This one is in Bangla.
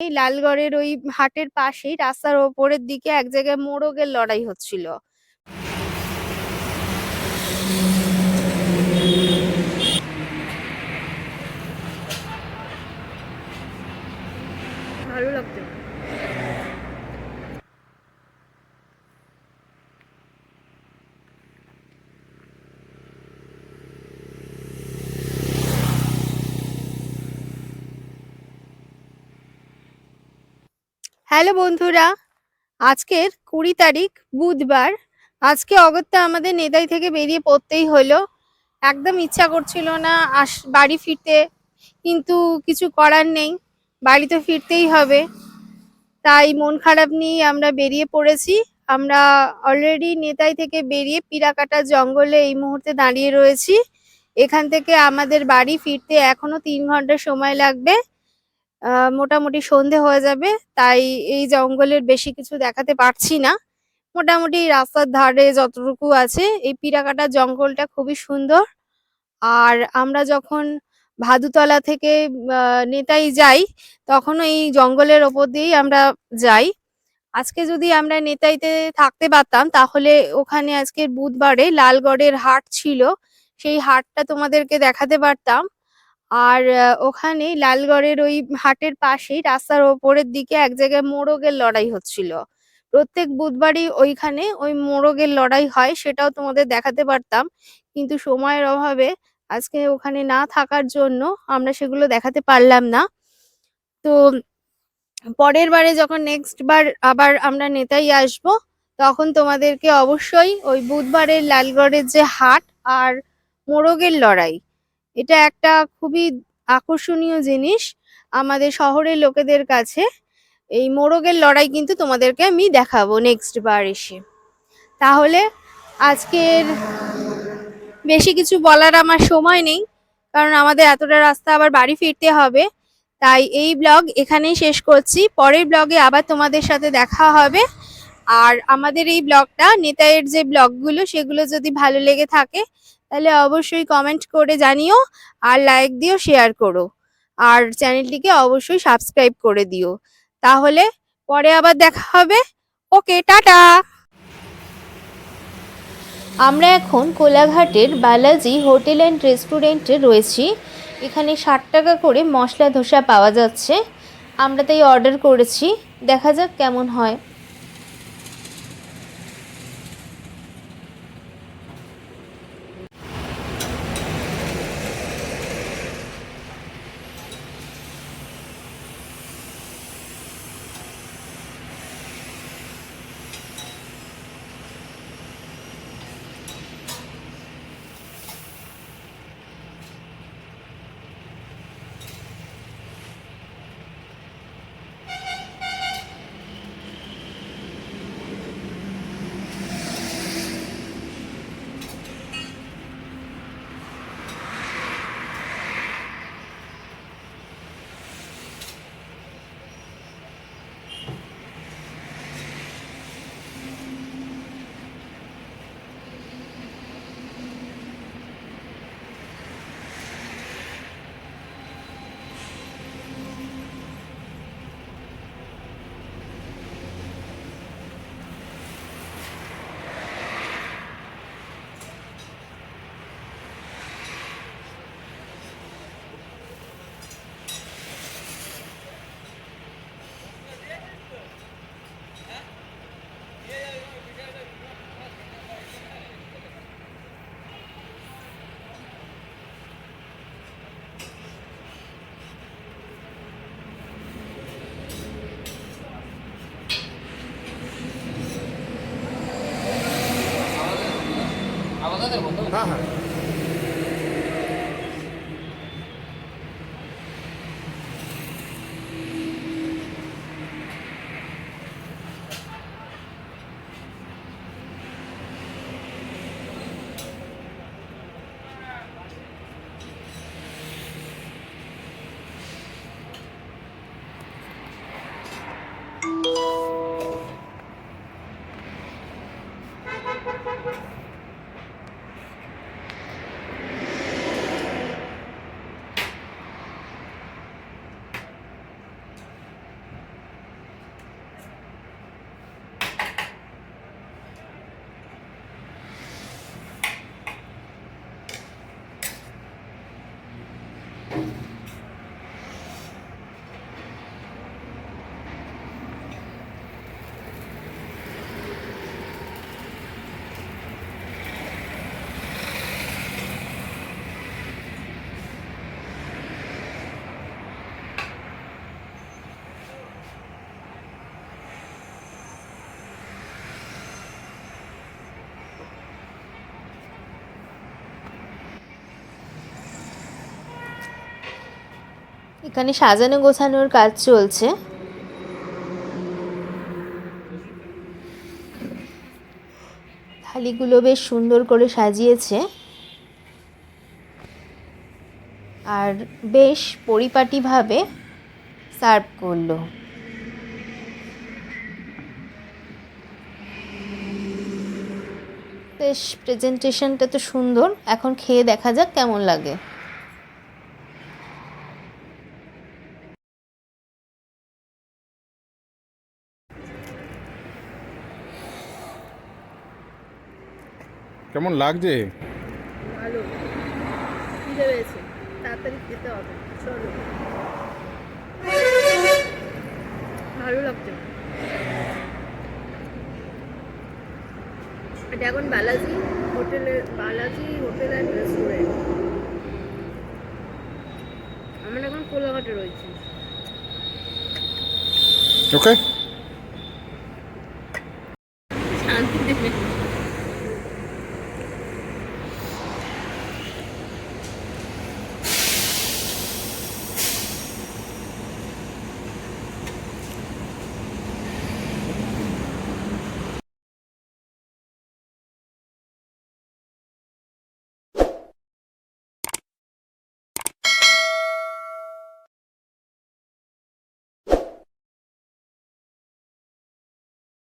এই লালগড়ের ওই হাটের পাশেই, রাস্তার ওপরের দিকে এক জায়গায় মোরগের লড়াই হচ্ছিল। ভালো লাগছে। হ্যালো বন্ধুরা, আজকের কুড়ি তারিখ, বুধবার। আজকে অগত্যা আমাদের নেদাই থেকে বেরিয়ে পড়তেই হলো। একদম ইচ্ছা করছিল না আস, বাড়ি ফিরতে। কিন্তু কিছু করার নেই, বাড়ি তো ফিরতেই হবে। তাই মন খারাপ নিয়ে আমরা বেরিয়ে পড়েছি। আমরা অলরেডি নেতাই থেকে বেরিয়ে পিরাকাটা জঙ্গলে এই মুহূর্তে দাঁড়িয়ে রয়েছি। এখান থেকে আমাদের বাড়ি ফিরতে এখনও তিন ঘণ্টা সময় লাগবে। মোটামুটি সন্ধে হয়ে যাবে, তাই এই জঙ্গলের বেশি কিছু দেখাতে পারছি না। মোটামুটি রাস্তার ধারে যতটুকু আছে, এই পিরাকাটা জঙ্গলটা খুবই সুন্দর। আর আমরা যখন ভাদুতলা থেকে নেতাই যাই, তখনও এই জঙ্গলের ওপর দিয়েই আমরা যাই। আজকে যদি আমরা নেতাইতে থাকতে পারতাম, তাহলে ওখানে আজকের বুধবারে লালগড়ের হাট ছিল। সেই হাটটা তোমাদেরকে দেখাতে পারতাম। আর ওখানে লালগড়ের ওই হাটের পাশেই রাস্তার ওপরের দিকে এক জায়গায় মোরগের লড়াই হচ্ছিল। প্রত্যেক বুধবারই ওইখানে ওই মোরগের লড়াই হয়, সেটাও তোমাদের দেখাতে পারতাম। কিন্তু সময়ের অভাবে আজকে ওখানে না থাকার জন্য আমরা সেগুলো দেখাতে পারলাম না। তো পরের বারে যখন নেক্সট বার আবার আমরা নেতাই আসব, তখন তোমাদেরকে অবশ্যই ওই বুধবারের লালগড়ের যে হাট আর মোরগের লড়াই এটা একটা খুবই আকর্ষণীয় জিনিস আমাদের শহরের লোকেদের কাছে। এই মোরগের লড়াই কিন্তু তোমাদেরকে আমি দেখাবো নেক্সট বার এসে। তাহলে আজকের বেশি কিছু বলার আমার সময় নেই, কারণ আমাদের এতটা রাস্তা আবার বাড়ি ফিরতে হবে। তাই এই ব্লগ এখানেই শেষ করছি। পরের ব্লগে আবার তোমাদের সাথে দেখা হবে। আর আমাদের এই ব্লগটা নেতায়ের যে ব্লগগুলো সেগুলো যদি ভালো লেগে থাকে তাহলে অবশ্যই কমেন্ট করে জানিও আর লাইক দিও শেয়ার করো। আর চ্যানেলটিকে অবশ্যই সাবস্ক্রাইব করে দিও। তাহলে পরে আবার দেখা হবে। Okay tata! আমরা এখন কোলাঘাটের বালাজি হোটেল অ্যান্ড রেস্টুরেন্টে রয়েছি। এখানে ষাট টাকা করে মশলা ধোসা পাওয়া যাচ্ছে। আমরা তাই অর্ডার করেছি। দেখা যাক কেমন হয়। হ্যাঁ হ্যাঁ এখানে সাজানো গোছানোর কাজ চলছে। থালিগুলো বেশ সুন্দর করে সাজিয়েছে। আর বেশ পরিপাটিভাবে সার্ভ করল। বেশ প্রেজেন্টেশনটা তো সুন্দর। এখন খেয়ে দেখা যাক কেমন লাগে। কেমন লাগছে? ভালো। খিদে পেয়েছে। তাড়াতাড়ি খেতে হবে। চলো। ভালো লাগছে। এটা এখন বালাজি হোটেলের বালাজি হোটেল অ্যান্ড রেস্টুরেন্ট আমরা এখন কোলাঘাটে রয়েছি। ওকে